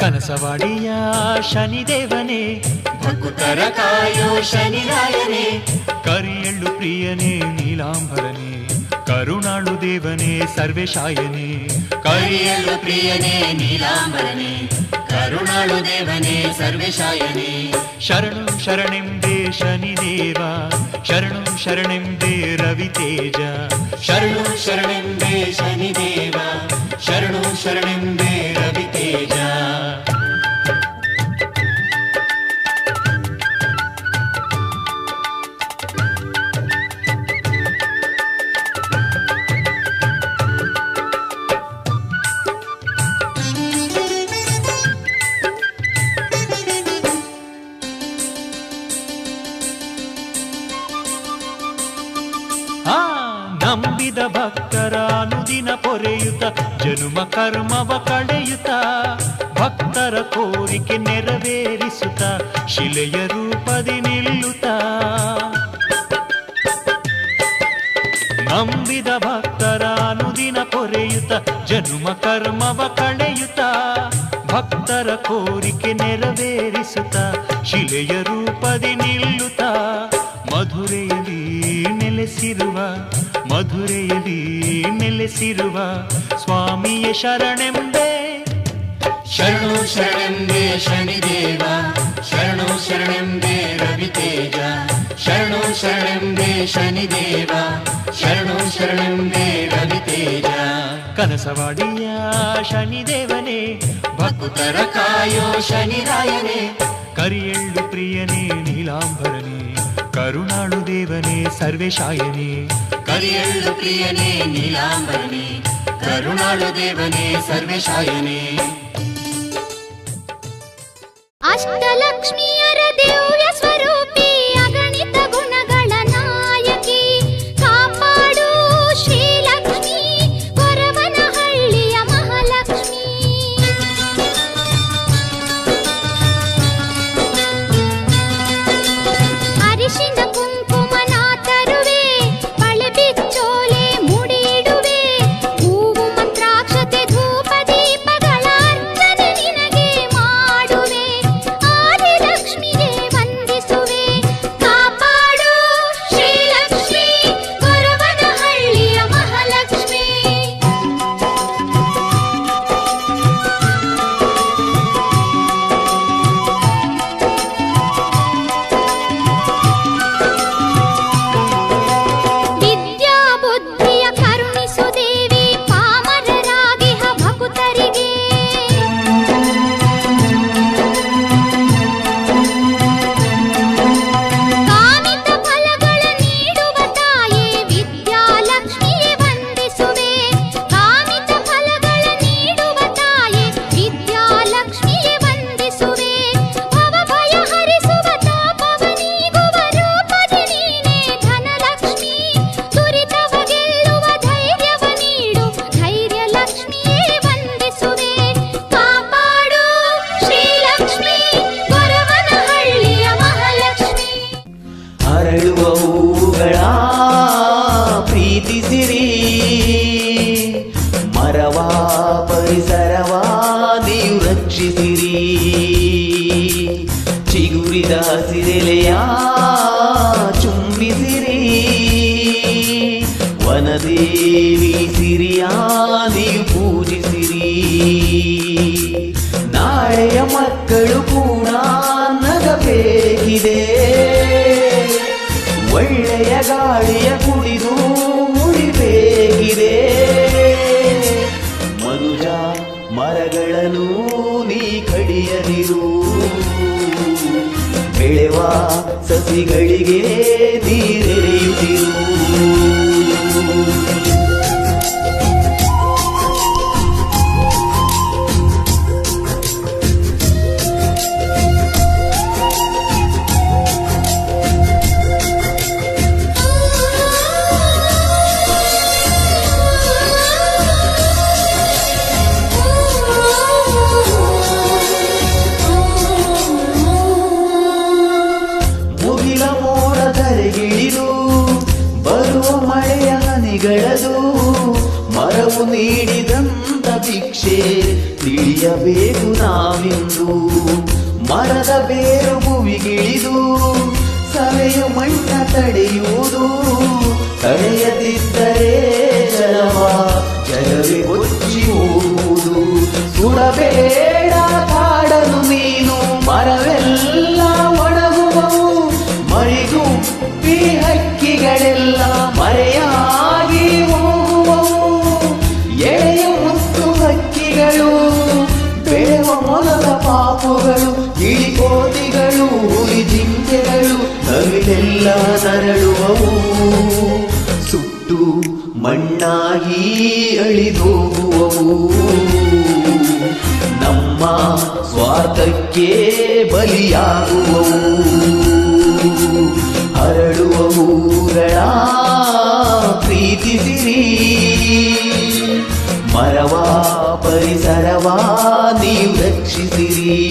ಕನಸವಾಡಿಯ ಶನಿದೇವನೇ ಭಕ್ತರ ಕಾಯೋ ಶನಿರಾಯನೇ ಕರಿಯಳ್ಳು ಪ್ರಿಯನೇ ನೀಲಾಂಬರನೇ ಕರುಣಾಳು ದೇವನೇ ಸರ್ವೇಶಾಯನೇ ಕರಿಯಳ್ಳು ಪ್ರಿಯನೇ ನೀಲಾಂಬರನೇ కరుణాళు దేవనే సర్వేశాయనే శరణం శరణిం దే శనిదేవా శరణం శరణిం దే రవితేజ శరణం శరణిం దే శనిదేవా శరణం శరణిం దే రవితేజ ನಂಬಿದ ಭಕ್ತರ ಅನುದಿನ ಪೊರೆಯುತ್ತ ಜನುಮ ಕರ್ಮವ ಕಳೆಯುತ್ತ ಭಕ್ತರ ಕೋರಿಕೆ ನೆರವೇರಿಸುತ್ತ ಶಿಲೆಯ ರೂಪದಿ ನಿಲ್ಲುತ್ತ ನಂಬಿದ ಭಕ್ತರ ಅನುದಿನ ಪೊರೆಯುತ್ತ ಜನುಮ ಕರ್ಮವ ಕಳೆಯುತ್ತ ಭಕ್ತರ ಕೋರಿಕೆ ನೆರವೇರಿಸುತ್ತ ಶಿಲೆಯ ರೂಪದಿ ನಿಲ್ಲುತ್ತ ಮಧುರೆಯಲ್ಲಿ ನೆಲೆಸಿರುವ ಮಧುರೆಯಲ್ಲಿ ನೆಲೆಸಿರುವ ಸ್ವಾಮಿಯ ಶರಣೆಂಬೆ ಶರಣು ಶರಣೆಂಬೆ ಶನಿದೇವ ಶರಣು ಶರಣೆಂಬೆ ರವಿತೇಜ ಶರಣು ಶರಣೆಂಬೆ ಶನಿದೇವ ಶರಣು ಶರಣೆಂಬೆ ರವಿತೇಜ ಕನಸವಾಡಿಯ ಶನಿದೇವನೇ ಭಕ್ತರ ಕಾಯೋ ಶನಿರಾಯನೇ ಕರಿಯಳ್ಳು ಪ್ರಿಯನೇ ನೀಲಾಂಬರನೇ ಕರುಣಾಳು ದೇವನೇ ಸರ್ವೇಶಾಯನೇ. ಕರಿಯಳ್ಳು ಪ್ರಿಯನೇ ನೀಲಾಂಬರನೇ. ಕರುಣಾಳು ದೇವನೇ ಸರ್ವೇಶಾಯನೇ. ಹೂಗಳ ಪ್ರೀತಿಸಿರಿ. ಮರವ ಪರಿಸರವ ನೀವು ರಕ್ಷಿಸಿರಿ. ಚಿಗುರಿದ ಸಿರೆಲೆಯ ಚುಂಬಿಸಿರಿ. ವನದೇವಿ ಸಿರಿಯ ಮರಗಳನ್ನು ನೀ ಕಡಿಯದಿರು. ಬೆಳೆವ ಸಸಿಗಳಿಗೆ ನೀರೆರೆಯುತ್ತಿರು ಭಿಕ್ಷೆ ತಿಳಿಯಬೇಕು ನಾವಿಂದು. ಮರದ ಬೇರು ಭುವಿಗಿಳಿದು ಸವೆಯು ಮಣ್ಣ ತಡೆಯುವುದು. ತಡೆಯದಿದ್ದರೆ ಜಲವ ಜಲವೇ ಕೊಚ್ಚಿ ಹೋಗುವುದು. ಸುಡಬೇಡ ಕಾಡಲು ನೀನು ಮರವೆಲ್ಲ ಒಣಗುವವು. ಮರಿಗುಪ್ಪಿ ಹಕ್ಕಿಗಳೆಲ್ಲ ಮರೆಯಾಗಿ ನವಿಲೆಲ್ಲ ನರಳುವವು ಸುಟ್ಟು ಮಣ್ಣಾಗಿ ಅಳಿದೋಗುವವು. ನಮ್ಮ ಸ್ವಾರ್ಥಕ್ಕೆ ಬಲಿಯಾಗುವವು. ಹರಡುವವುಗಳ ಪ್ರೀತಿಸಿರಿ ಮರವಾ ಪರಿಸರವಾ ನೀವು ರಕ್ಷಿಸಿರಿ.